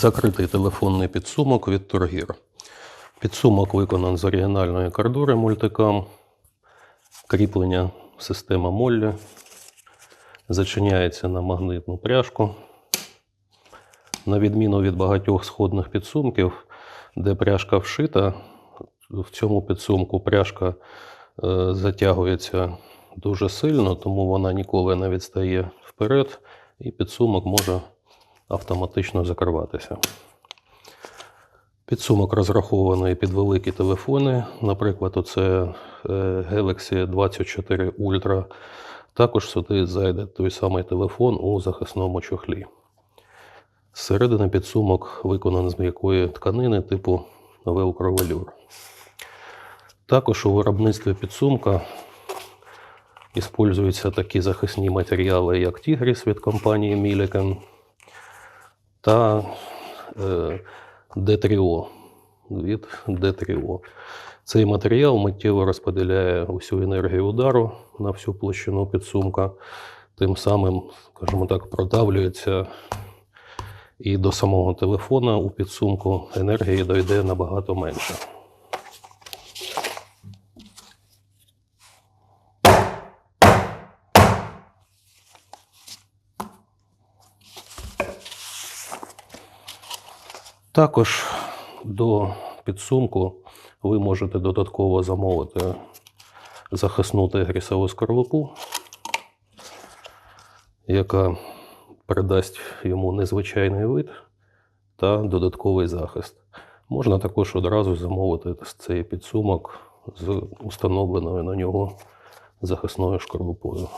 Закритий телефонний підсумок від Торгір. Підсумок виконан з оригінальної кардури мультикам. Кріплення система Моллі. Зачиняється на магнитну пряжку. На відміну від багатьох сходних підсумків, де пряжка вшита, в цьому підсумку пряжка е, затягується дуже сильно, тому вона ніколи не відстає вперед, і підсумок може автоматично закриватися. Підсумок розрахований під великі телефони. Наприклад, оце е, Galaxy 24 Ultra. Також сюди зайде той самий телефон у захисному чохлі. Зсередини підсумок виконаний з м'якої тканини типу Velcro Velour. Також у виробництві підсумка Іспользуються такі захисні матеріали, як Tigris від компанії Milliken та е, D3O від D3O. Цей матеріал миттєво розподіляє усю енергію удару на всю площину підсумка, тим самим, скажімо так, продавлюється і до самого телефона у підсумку енергії дойде набагато менше. Також до підсумку ви можете додатково замовити захисну тигрісову скорлупу, яка придасть йому незвичайний вид та додатковий захист. Можна також одразу замовити цей підсумок з установленою на нього захисною шкарлупою.